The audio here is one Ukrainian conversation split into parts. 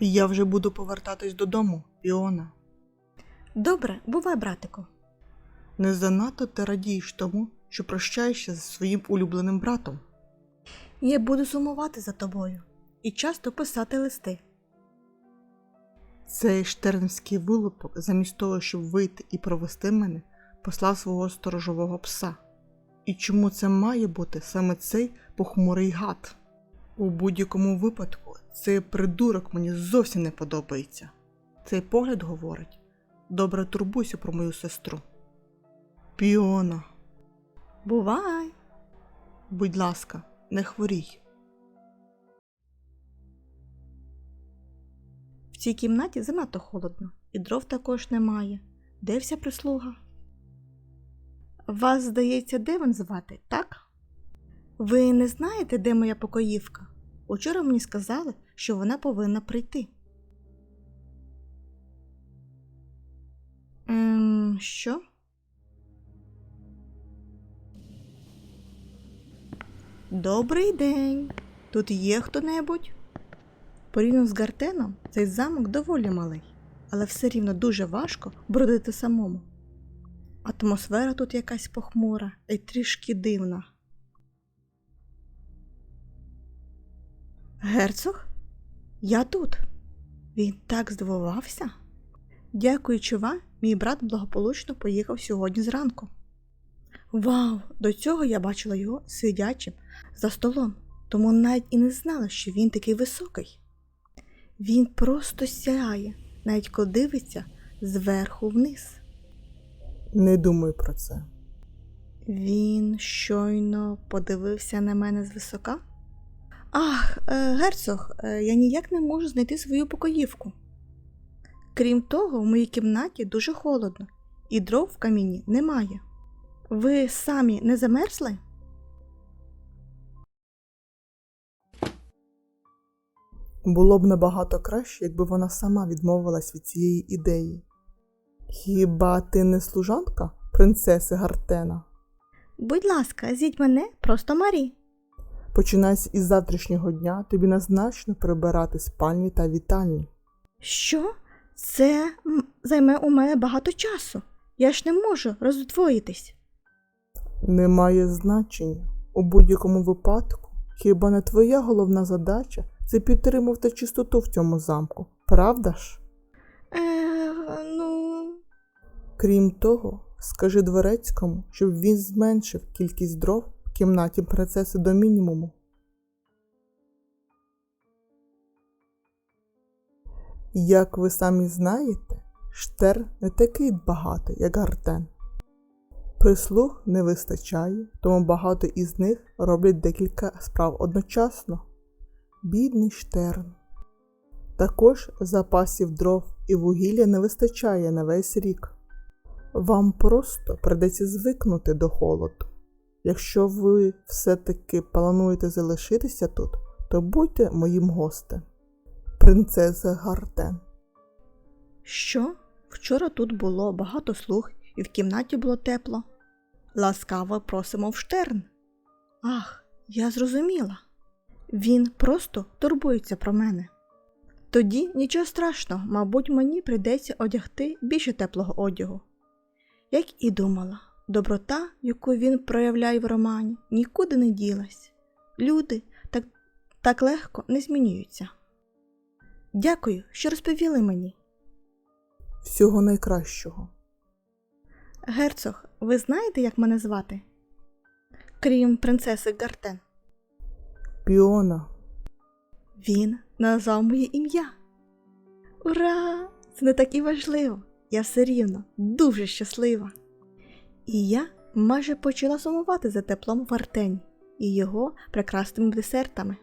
Я вже буду повертатись додому, Піона. Добре, бувай, братику. Не занадто ти радієш тому, що прощаєшся зі своїм улюбленим братом. Я буду сумувати за тобою і часто писати листи. Цей штернський вилупок, замість того, щоб вийти і провести мене, послав свого сторожового пса. І чому це має бути саме цей похмурий гад? У будь-якому випадку цей придурок мені зовсім не подобається. Цей погляд говорить: добре турбуйся про мою сестру. Піона, Бувай! будь ласка, не хворій. В цій кімнаті занадто холодно, і дров також немає. Де вся прислуга? Вас, здається, Девен звати, так? Ви не знаєте, де моя покоївка? Учора мені сказали, що вона повинна прийти. Ем, що? Добрий день. Тут є хто-небудь? Порівняно з Гартеном, цей замок доволі малий, але все рівно дуже важко бродити самому. Атмосфера тут якась похмура і трішки дивна. Герцог? Я тут. Він так здивувався. Дякуючи вам, мій брат благополучно поїхав сьогодні зранку. Вау! До цього я бачила його сидячим за столом, тому навіть і не знала, що він такий високий. Він просто сяє, навіть коли дивиться зверху вниз. Не думай про це. Він щойно подивився на мене звисока. Ах, е, герцог, е, я ніяк не можу знайти свою покоївку. Крім того, в моїй кімнаті дуже холодно, і дров в каміні немає. Ви самі не замерзли? Було б набагато краще, якби вона сама відмовилась від цієї ідеї. Хіба ти не служанка принцеси Гартена? Будь ласка, зіть мене просто Марі. Починайся із завтрашнього дня тобі назначено прибирати спальні та вітальні. Що? Це займе у мене багато часу. Я ж не можу роздвоїтись. Немає значення. У будь-якому випадку, хіба не твоя головна задача це підтримувати чистоту в цьому замку, правда ж? Е, ну. Крім того, скажи дворецькому, щоб він зменшив кількість дров кімнаті принцеси до мінімуму. Як ви самі знаєте, Штер не такий багатий, як Гартен. Прислуг не вистачає, тому багато із них роблять декілька справ одночасно. Бідний Штерн. Також запасів дров і вугілля не вистачає на весь рік. Вам просто придеться звикнути до холоду. Якщо ви все-таки плануєте залишитися тут, то будьте моїм гостем. Принцеса Гартен. Що? Вчора тут було багато слуг, і в кімнаті було тепло. Ласкаво просимо в штерн. Ах, я зрозуміла. Він просто турбується про мене. Тоді нічого страшного, мабуть, мені прийдеться одягти більше теплого одягу. Як і думала, доброта, яку він проявляє в романі, нікуди не ділась. Люди так, так легко не змінюються. Дякую, що розповіли мені. Всього найкращого. Герцог, ви знаєте, як мене звати? Крім принцеси Гартен. Піона, Він назвав моє ім'я. Ура! Це не так і важливо. Я все рівно дуже щаслива. І я майже почала сумувати за теплом в Артені і його прекрасними десертами.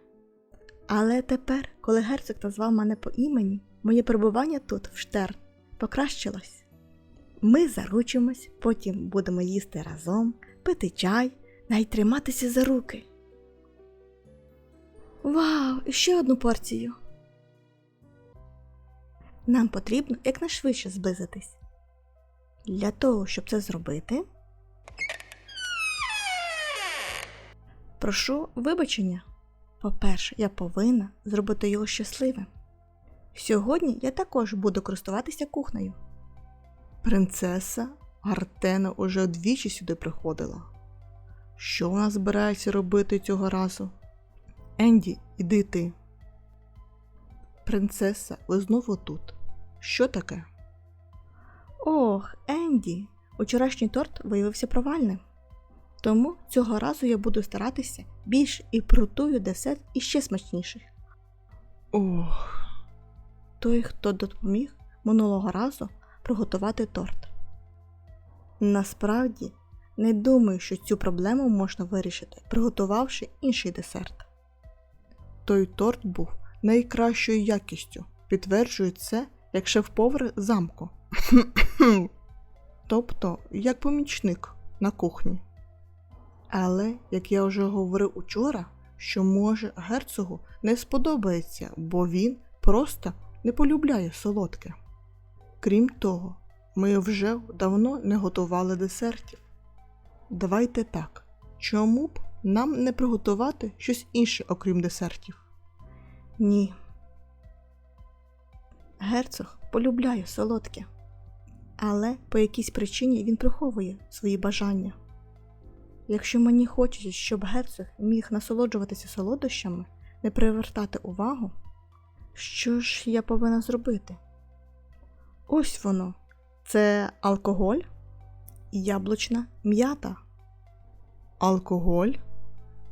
Але тепер, коли герцог назвав мене по імені, моє перебування тут, в Штерн, покращилось. Ми заручимось, потім будемо їсти разом, пити чай, навіть триматися за руки. Вау, ще одну порцію. Нам потрібно якнайшвидше зблизитись. Для того, щоб це зробити, прошу вибачення. По-перше, я повинна зробити його щасливим. Сьогодні я також буду користуватися кухнею. Принцеса Гартена уже двічі сюди приходила. Що вона збирається робити цього разу? Енді, іди ти. Принцеса, ви знову тут. Що таке? Ох, Енді, учорашній торт виявився провальним. Тому цього разу я буду старатися більш і приготую десерт іще смачніший. Ох, Той, хто допоміг минулого разу приготувати торт. Насправді, не думаю, що цю проблему можна вирішити, приготувавши інший десерт. той торт був найкращою якістю. Підтверджує це як шеф-повар замку. тобто, як помічник на кухні. Але, як я вже говорив учора, що може герцогу не сподобається, бо він просто не полюбляє солодке. Крім того, ми вже давно не готували десертів. Давайте так, чому б нам не приготувати щось інше, окрім десертів? Ні. Герцог полюбляє солодке, але по якійсь причині він приховує свої бажання. Якщо мені хочеться, щоб герцог міг насолоджуватися солодощами, не привертати увагу, що ж я повинна зробити? Ось воно. Це алкоголь яблучна м'ята. Алкоголь?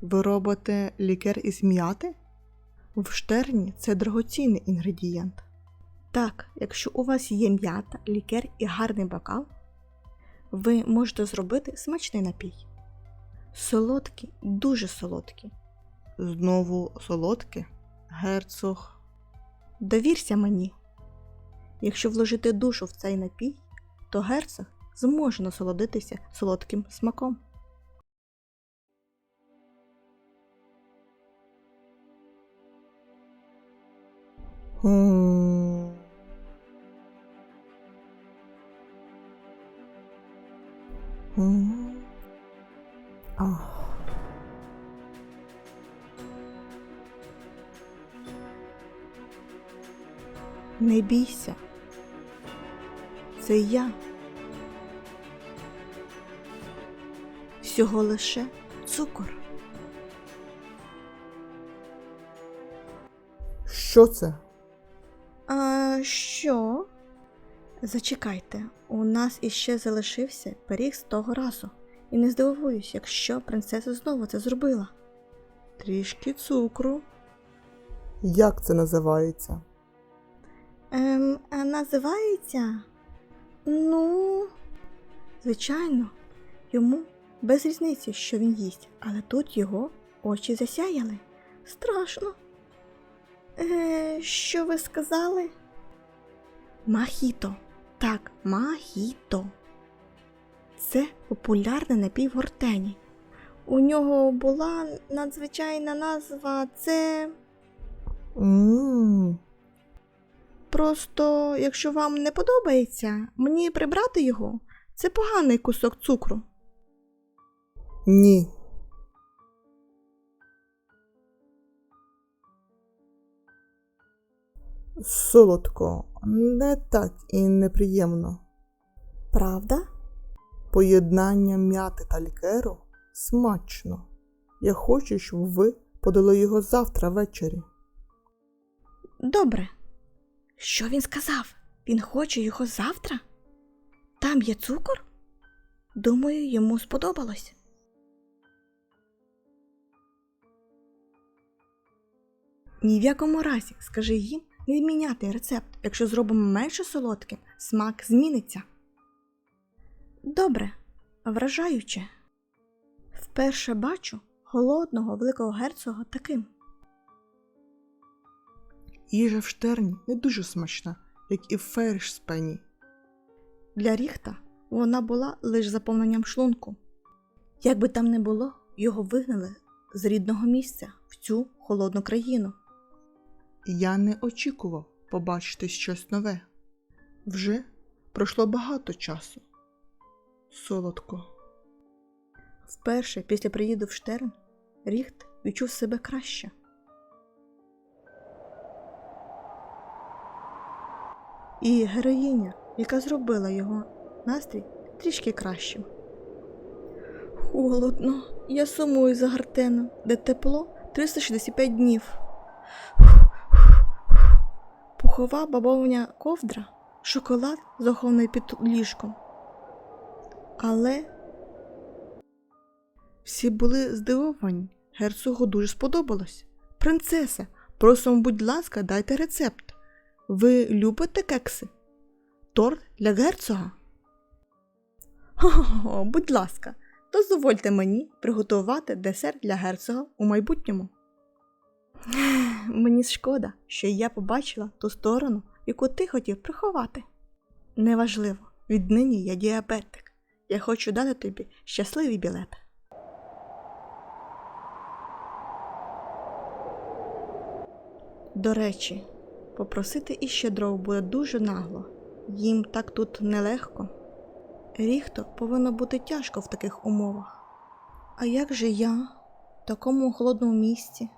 Ви робите лікер із м'яти? В штерні це драгоцінний інгредієнт. Так, якщо у вас є м'ята, лікер і гарний бокал, ви можете зробити смачний напій. Солодкий, дуже солодкий. Знову солодке? Герцог. Довірся мені. Якщо вложити душу в цей напій, то герцог зможе насолодитися солодким смаком. М. М. Не бійся. Це я. Всього лише цукор. Що це? А що? Зачекайте, у нас іще залишився пиріг з того разу. І не здивуюсь, якщо принцеса знову це зробила. Трішки цукру. Як це називається? Ем, а називається? Ну, звичайно, йому без різниці, що він їсть, але тут його очі засяяли. Страшно. Е, що ви сказали? Махіто. Так, махіто. Це популярний напій в гортені. У нього була надзвичайна назва це. Мм. Просто, якщо вам не подобається, мені прибрати його це поганий кусок цукру. Ні. Солодко, не так і неприємно. Правда? Поєднання м'яти та лікеру смачно. Я хочу, щоб ви подали його завтра ввечері. Добре. Що він сказав? Він хоче його завтра? Там є цукор? Думаю, йому сподобалось. Ні в якому разі, скажи їм, не міняти рецепт. Якщо зробимо менше солодким, смак зміниться. Добре, вражаюче. Вперше бачу голодного великого герцога таким. Їжа в штерні не дуже смачна, як і в фершспені. Для Ріхта вона була лише заповненням шлунку. Як би там не було, його вигнали з рідного місця в цю холодну країну. Я не очікував побачити щось нове. Вже пройшло багато часу. Солодко. Вперше після приїзду в Штерн Ріхт відчув себе краще. і героїня, яка зробила його настрій трішки кращим. Холодно, я сумую за Гартеном, де тепло 365 днів. Пухова бабовня ковдра, шоколад, захований під ліжком. Але всі були здивовані. Герцогу дуже сподобалось. Принцеса, просимо, будь ласка, дайте рецепт. Ви любите кекси? Торт для герцога? Хо-хо-хо, будь ласка, дозвольте мені приготувати десерт для герцога у майбутньому. Мені шкода, що я побачила ту сторону, яку ти хотів приховати. Неважливо, віднині я діабетик. Я хочу дати тобі щасливий білет. До речі, попросити іще дров буде дуже нагло. Їм так тут нелегко. Ріхто повинно бути тяжко в таких умовах. А як же я в такому холодному місці?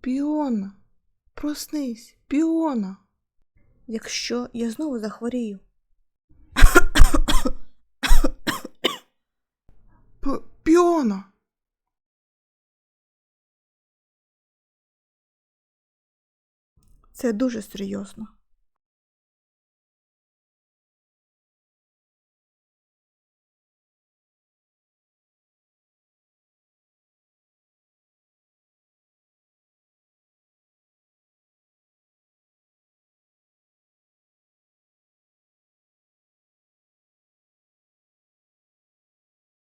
Піона, проснись, піона. Якщо я знову захворію, піона. це дуже серйозно.